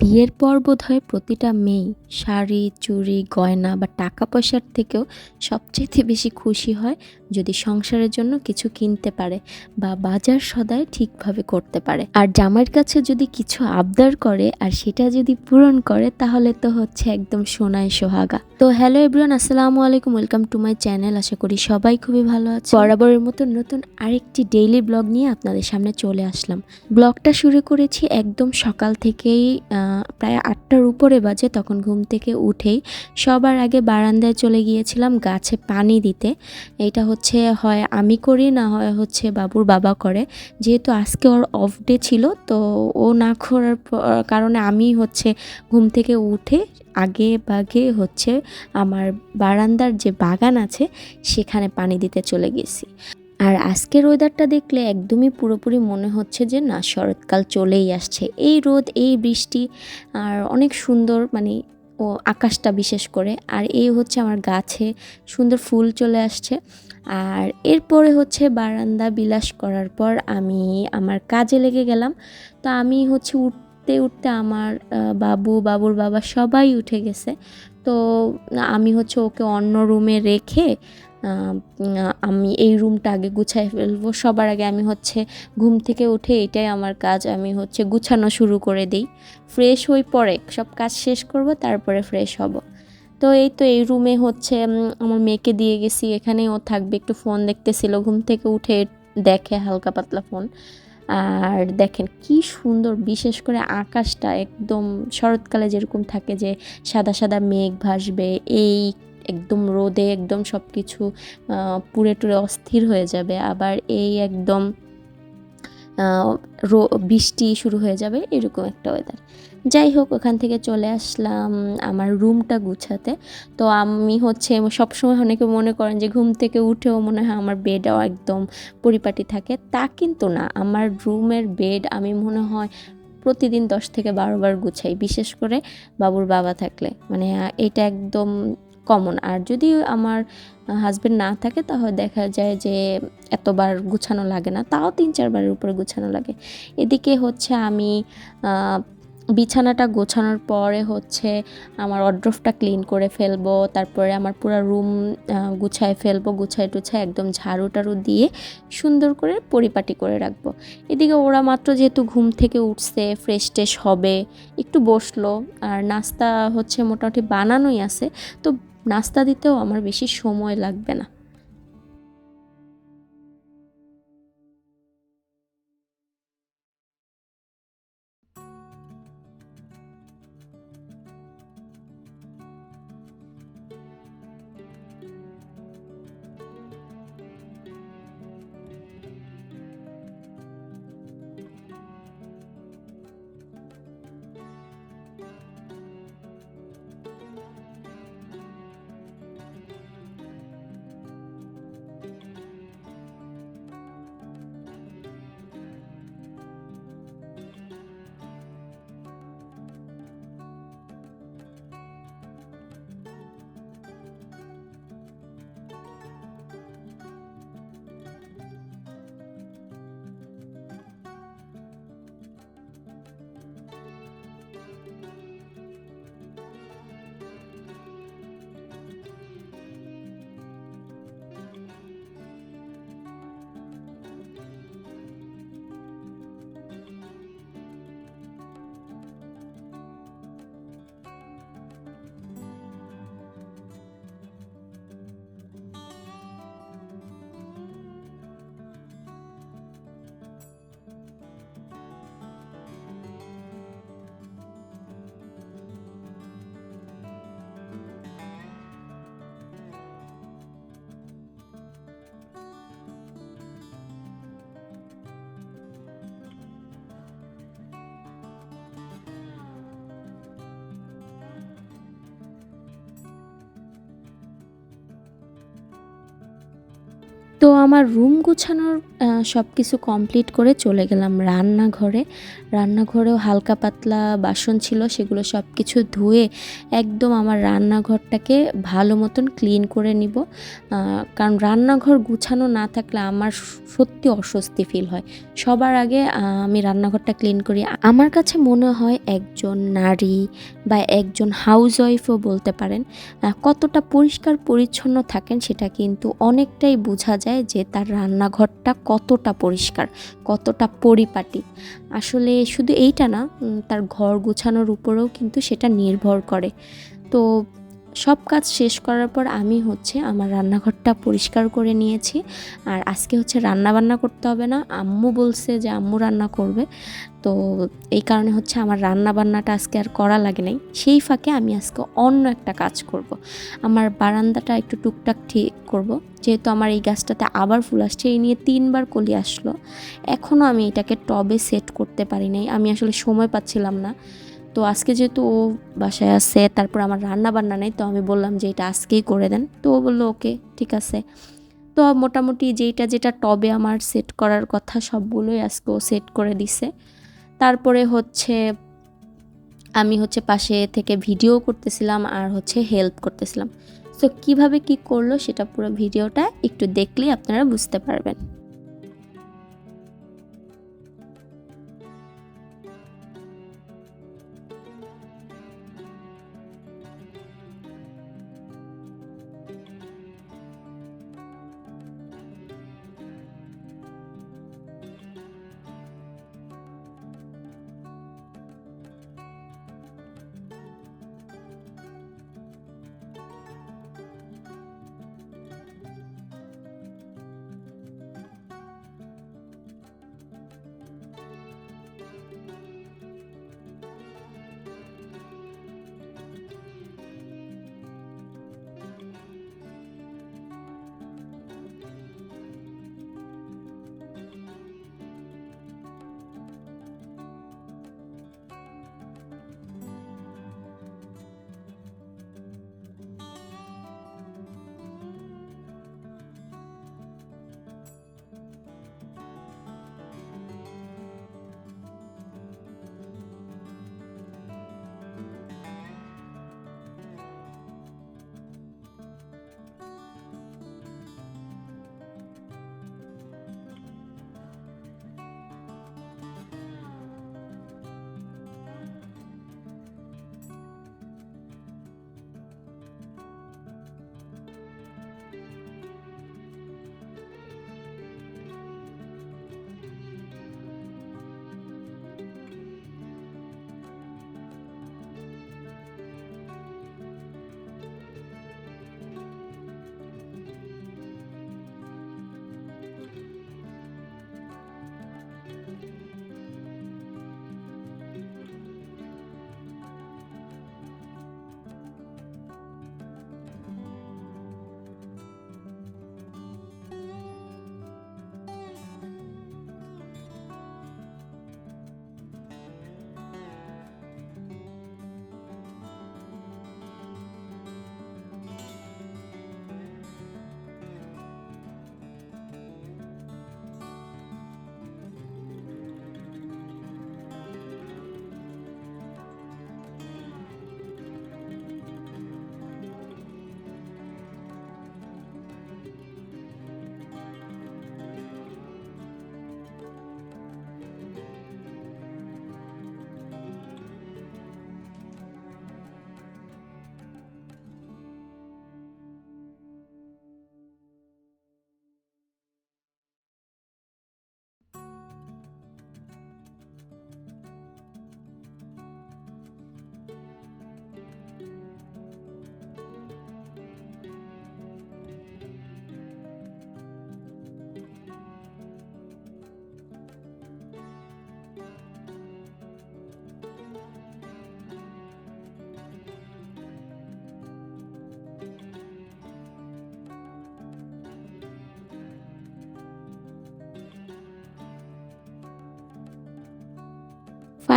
বিয়ের পর বোধহয় প্রতিটা মেয়ে শাড়ি, চুড়ি, গয়না বা টাকা পয়সার থেকেও সবচেয়ে বেশি খুশি হয় যদি সংসারের জন্য কিছু কিনতে পারে বা বাজার সদায় ঠিকভাবে করতে পারে। আর জামাইয়ের কাছে যদি কিছু আবদার করে আর সেটা যদি পূরণ করে তাহলে তো হচ্ছে একদম সোনায় সোহাগা। তো হ্যালো এভরিওয়ান, আসসালামু আলাইকুম, ওয়েলকাম টু মাই চ্যানেল। আশা করি সবাই খুবই ভালো আছে বরাবরের মতো নতুন আরেকটি ডেইলি ব্লগ নিয়ে আপনাদের সামনে চলে আসলাম। ব্লগটা শুরু করেছি একদম সকাল থেকেই প্রায় আটটার উপরে বাজে তখন ঘুম থেকে উঠেই সবার আগে বারান্দায় চলে গিয়েছিলাম গাছে পানি দিতে। এটা হচ্ছে হয় আমি করি, না হয় হচ্ছে বাবুর বাবা করে। যেহেতু আজকে ওর অফ ডে ছিল, তো ও না করার কারণে আমি হচ্ছে ঘুম থেকে উঠে আগে বাগে হচ্ছে আমার বারান্দার যে বাগান আছে, সেখানে পানি দিতে চলে গেছি। আর আজকের ওয়েদারটা দেখলে একদমই পুরোপুরি মনে হচ্ছে যে, না, শরৎকাল চলেই আসছে। এই রোদ, এই বৃষ্টি আর অনেক সুন্দর মানে ও আকাশটা বিশেষ করে। আর এই হচ্ছে আমার গাছে সুন্দর ফুল চলে আসছে। আর এরপরে হচ্ছে বারান্দা বিলাস করার পর আমি আমার কাজে লেগে গেলাম। তো আমি হচ্ছে উঠতে উঠতে আমার বাবু, বাবুর বাবা সবাই উঠে গেছে। তো আমি হচ্ছে ওকে অন্য রুমে রেখে আমি এই রুমটা আগে গুছাই ফেলব। সবার আগে আমি হচ্ছে ঘুম থেকে উঠে এটাই আমার কাজ। আমি হচ্ছে গুছানো শুরু করে দিই। ফ্রেশ হই পরে সব কাজ শেষ করব, তারপরে ফ্রেশ হব। তো এই তো এই রুমে হচ্ছে আমার মেয়েকে দিয়ে গেছি। এখানেই ও থাকবে, একটু ফোন দেখতেছিল। ঘুম থেকে উঠে দেখে হালকা পাতলা ফোন। আর দেখেন কি সুন্দর, বিশেষ করে আকাশটা একদম শরৎকালে যেরকম থাকে যে সাদা সাদা মেঘ ভাসবে, এই একদম রোদে একদম সব কিছু পুড়ে টুরে অস্থির হয়ে যাবে। আবার এই একদম রো- বৃষ্টি শুরু হয়ে যাবে, এরকম একটা ওয়েদার যাই হোক, ওখান থেকে চলে আসলাম আমার রুমটা গুছাতে। তো আমি হচ্ছে সবসময় অনেকে মনে করেন যে ঘুম থেকে উঠেও মনে হয় আমার বেডও একদম পরিপাটি থাকে। তা কিন্তু না, আমার রুমের বেড আমি মনে হয় প্রতিদিন দশ থেকে বারো বার গুছাই। বিশেষ করে বাবুর বাবা থাকলে। মানে এটা একদম কমন আর যদি আমার হাজবেন্ড না থাকে, তাহলে দেখা যায় যে এতবার গুছানো লাগে না। তাও তিন চারবারের উপরে গুছানো লাগে। এদিকে হচ্ছে আমি বিছানাটা গোছানোর পরে হচ্ছে আমার অড্রফটা ক্লিন করে ফেলব, তারপরে আমার পুরো রুম গুছায় ফেলব, গুছায় টুছায় একদম ঝাড়ু টাড়ু দিয়ে সুন্দর করে পরিপাটি করে রাখব। এদিকে ওরা মাত্র যেহেতু ঘুম থেকে উঠছে ফ্রেশ ট্রেশ হবে, একটু বসল, আর নাস্তা হচ্ছে মোটামুটি বানানোই আছে, তো নাস্তা দিতেও আমার বেশি সময় লাগবে না। তো আমার রুম গুছানোর সব কিছু কমপ্লিট করে চলে গেলাম রান্নাঘরে। রান্নাঘরেও হালকা পাতলা বাসন ছিল, সেগুলো সব কিছু ধুয়ে একদম আমার রান্নাঘরটাকে ভালো মতন ক্লিন করে নিব। কারণ রান্নাঘর গুছানো না থাকলে আমার সত্যি অস্বস্তি ফিল হয়। সবার আগে আমি রান্নাঘরটা ক্লিন করি। আমার কাছে মনে হয় একজন নারী বা একজন হাউস ওয়াইফও বলতে পারেন কতটা পরিষ্কার পরিচ্ছন্ন থাকেন সেটা কিন্তু অনেকটাই বোঝা যায়। যে তার রান্নাঘরটা কতটা পরিষ্কার, কতটা পরিপাটি। আসলে শুধু এইটা না তার ঘর গোছানোর উপরেও কিন্তু সেটা নির্ভর করে। তো সব কাজ শেষ করার পর আমি হচ্ছে আমার রান্নাঘরটা পরিষ্কার করে নিয়েছি। আর আজকে হচ্ছে রান্না বান্না করতে হবে না। আম্মু বলছে যে আম্মু রান্না করবে। তো এই কারণে হচ্ছে আমার রান্না বান্নাটা আজকে আর করা লাগে নাই। সেই ফাঁকে আমি আজকে অন্য একটা কাজ করব। আমার বারান্দাটা একটু টুকটাক ঠিক করব। যেহেতু আমার এই গাছটাতে আবার ফুল আসছে, এই নিয়ে তিনবার কলি আসলো। এখনও আমি এটাকে টবে সেট করতে পারি নাই। আমি আসলে সময় পাচ্ছিলাম না। তো আজকে যেহেতু ও বাসায় আছে, তারপর আমার রান্না বান্না নেই, তো আমি বললাম যে এটা আজকেই করে দেন। তো ও বলল, ওকে, ঠিক আছে। তো মোটামুটি যেইটা যেটা টবে আমার সেট করার কথা সবগুলোই আজকে ও সেট করে দিছে। তারপরে হচ্ছে আমি হচ্ছে পাশে থেকে ভিডিও করতেছিলাম আর হচ্ছে হেল্প করতেছিলাম। সো কীভাবে কি করল সেটা পুরো ভিডিওটা একটু দেখলেই আপনারা বুঝতে পারবেন।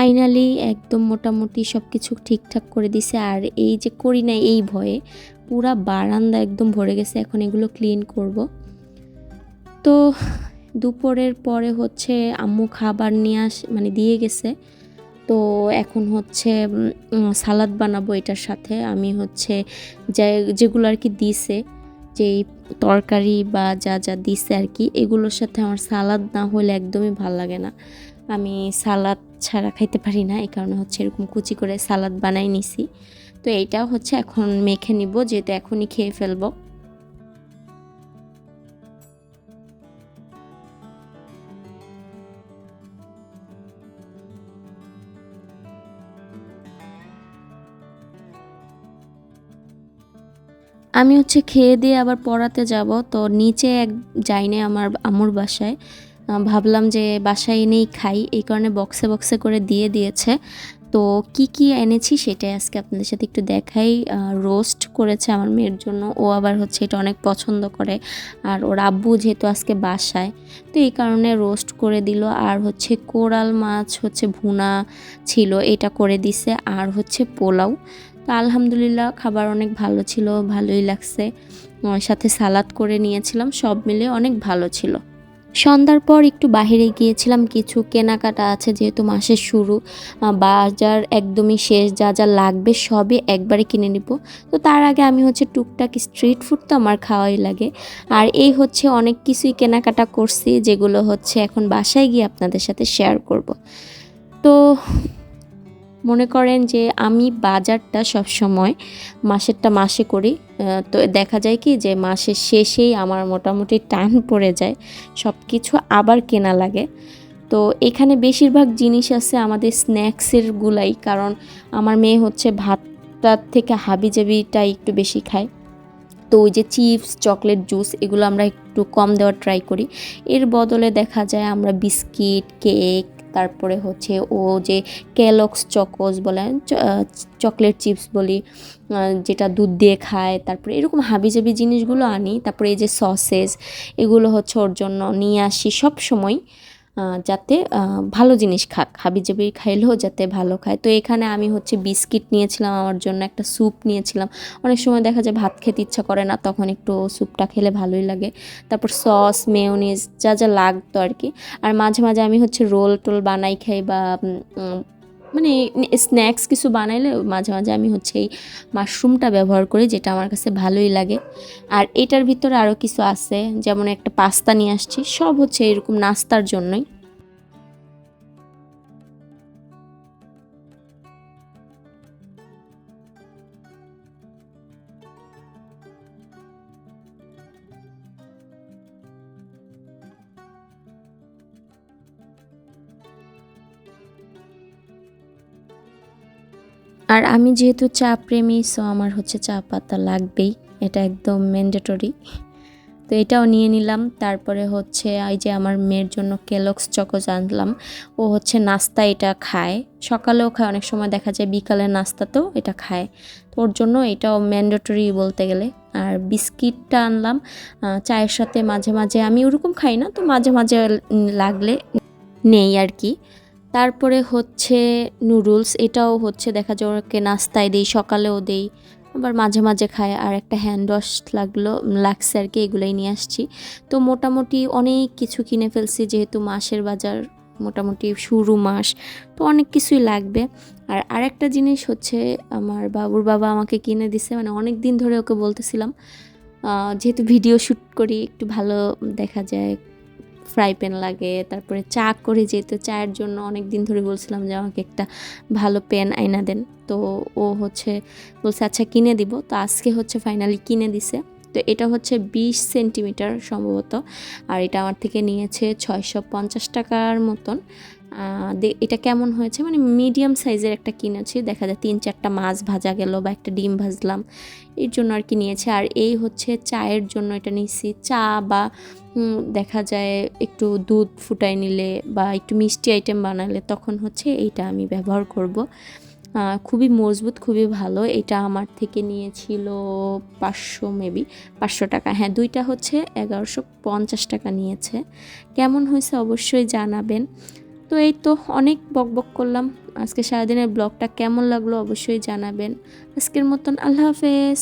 ফাইনালি একদম মোটামুটি সব কিছু ঠিকঠাক করে দিছে। আর এই যে করি না এই ভয়ে পুরা বারান্দা একদম ভরে গেছে। এখন এগুলো ক্লিন করব। তো দুপুরের পরে হচ্ছে আম্মু খাবার নিয়ে আস মানে দিয়ে গেছে। তো এখন হচ্ছে সালাদ বানাবো এটার সাথে। আমি হচ্ছে যেগুলো আর কি দিছে যেই তরকারি বা যা যা দিছে আর কি, এগুলোর সাথে আমার সালাদ না হলে একদমই ভালো লাগে না। আমি সালাদ ছাড়া খাইতে পারি না, এই কারণে হচ্ছে এরকম কুচি করে সালাদ বানাই নিছি। তো এইটাও হচ্ছে এখন মেখে নিব, যেহেতু এখনই খেয়ে ফেলব। আমি হচ্ছে খেয়ে দিয়ে আবার পড়াতে যাব, তো নিচে এক যাইনি আমার আম্মুর বাসায়। ভাবলাম যে বাসায় এনেই খাই, এই কারণে বক্সে বক্সে করে দিয়ে দিয়েছে। তো কি কি এনেছি সেটাই আজকে আপনাদের সাথে একটু দেখাই। রোস্ট করেছে আমার মেয়ের জন্য। ও আবার হচ্ছে এটা অনেক পছন্দ করে। আর ওর আব্বু যেহেতু আজকে বাসায়, তো এই কারণে রোস্ট করে দিল। আর হচ্ছে কোরাল মাছ হচ্ছে ভুনা ছিল, এটা করে দিছে। আর হচ্ছে পোলাও। তো আলহামদুলিল্লাহ খাবার অনেক ভালো ছিল, ভালোই লাগছে। সাথে সালাদ করে নিয়েছিলাম। সব মিলে অনেক ভালো ছিল। সন্ধ্যার পর একটু বাহিরে গিয়েছিলাম, কিছু কেনাকাটা আছে যেহেতু মাসের শুরু বাজার একদমই শেষ, যা যা লাগবে সবই একবারে কিনে নিব। তো তার আগে আমি হচ্ছে টুকটাক স্ট্রিট ফুড তো আমার খাওয়াই লাগে। আর এই হচ্ছে অনেক কিছুই কেনাকাটা করছি, যেগুলো হচ্ছে এখন বাসায় গিয়ে আপনাদের সাথে শেয়ার করব। তো মনে করেন যে আমি বাজারটা সব সময় মাসেরটা মাসে করি তো দেখা যায় কি যে মাসের শেষেই আমার মোটামুটি টান পড়ে যায় সব কিছু আবার কেনা লাগে। তো এখানে বেশিরভাগ জিনিস আছে আমাদের স্ন্যাক্সের গুলাই, কারণ আমার মেয়ে হচ্ছে ভাতটার থেকে হাবিজাবিটা একটু বেশি খায়। তো ওই যে চিপস, চকলেট জুস এগুলো আমরা একটু কম দেওয়ার ট্রাই করি। এর বদলে দেখা যায় আমরা বিস্কিট, কেক তারপরে হচ্ছে ও যে ক্যালক্স চকোস বলে চকলেট চিপস বলি যেটা দুধ দিয়ে খায়, তারপরে এরকম হাবিজাবি জিনিসগুলো আনি, তারপরে এই যে সসেস এগুলো হচ্ছে ওর জন্য নিয়ে আসি সব সময় যাতে ভালো জিনিস খাক। হাবিজাবি খাইলেও যাতে ভালো খায়। তো এখানে আমি হচ্ছে বিস্কিট নিয়েছিলাম, আমার জন্য একটা স্যুপ নিয়েছিলাম। অনেক সময় দেখা যায় ভাত খেতে ইচ্ছা করে না, তখন একটু স্যুপটা খেলে ভালোই লাগে। তারপর সস, মেয়োনিজ, যা যা লাগতো আর কি। আর মাঝে মাঝে আমি হচ্ছে রোল টোল বানাই খাই বা মানে স্ন্যাক্স কিছু বানাইলে মাঝে মাঝে আমি হচ্ছে এই মাশরুমটা ব্যবহার করি, যেটা আমার কাছে ভালোই লাগে। আর এটার ভিতরে আরও কিছু আছে, যেমন একটা পাস্তা নিয়ে আসছি, সব হচ্ছে এরকম নাস্তার জন্যই। আর আমি যেহেতু চা প্রেমী সো আমার হচ্ছে চা পাতা লাগবেই। এটা একদম ম্যান্ডেটরি তো এটাও নিয়ে নিলাম। তারপরে হচ্ছে এই যে আমার মেয়ের জন্য কেলক্স চকোজ আনলাম। ও হচ্ছে নাস্তা এটা খায়। সকালেও খায়, অনেক সময় দেখা যায় বিকালের নাস্তাতেও এটা খায়। তো ওর জন্য এটাও ম্যান্ডেটরি বলতে গেলে। আর বিস্কিটটা আনলাম চায়ের সাথে মাঝে মাঝে। আমি ওরকম খাই না, তো মাঝে মাঝে লাগলে নেই আর কি। তারপরে হচ্ছে নুডলস, এটাও হচ্ছে দেখা যায় ওকে নাস্তায় দেই, সকালেও দেই, আবার মাঝে মাঝে খায়। আর একটা হ্যান্ড ওয়াশ লাগল, লাগছে আর কি, এগুলোই নিয়ে আসছি। তো মোটামুটি অনেক কিছু কিনে ফেলছি, যেহেতু মাসের বাজার মোটামুটি শুরু মাস, তো অনেক কিছুই লাগবে। আর আরেকটা জিনিস হচ্ছে আমার বাবুর বাবা আমাকে কিনে দিছে মানে অনেক দিন ধরে ওকে বলতেছিলাম যেহেতু ভিডিও শ্যুট করি, একটু ভালো দেখা যায় ফ্রাই প্যান লাগে, তারপরে চা করে যেহেতু চায়ের জন্য অনেক দিন ধরে বলছিলাম যে আমাকে একটা ভালো প্যান আইনা দেন। তো ও হচ্ছে বলছে আচ্ছা কিনে দিব। তো আজকে হচ্ছে ফাইনালি কিনে দিছে। তো এটা হচ্ছে বিশ সেন্টিমিটার সম্ভবত, আর এটা আমার থেকে নিয়েছে ছয়শো পঞ্চাশ টাকার মতন। এটা কেমন হয়েছে? মানে মিডিয়াম সাইজের একটা কিনেছি। দেখা যায় তিন চারটা মাছ ভাজা গেল বা একটা ডিম ভাজলাম। এর জন্য আর কি নিয়েছে। আর এই হচ্ছে চায়ের জন্য এটা নিয়েছি চা বা দেখা যায় একটু দুধ ফুটাই নিলে বা একটু মিষ্টি আইটেম বানালে তখন হচ্ছে এইটা আমি ব্যবহার করব। খুবই মজবুত, খুবই ভালো। এটা আমার থেকে নিয়েছিল পাঁচশো মেবি পাঁচশো টাকা। হ্যাঁ দুইটা হচ্ছে এগারোশো পঞ্চাশ টাকা নিয়েছে। কেমন হয়েছে অবশ্যই জানাবেন। তো এই তো অনেক বক বক করলাম। আজকে সারাদিনের ব্লগটা কেমন লাগল অবশ্যই জানাবেন। আজকের মতন আল্লাহ হাফেজ।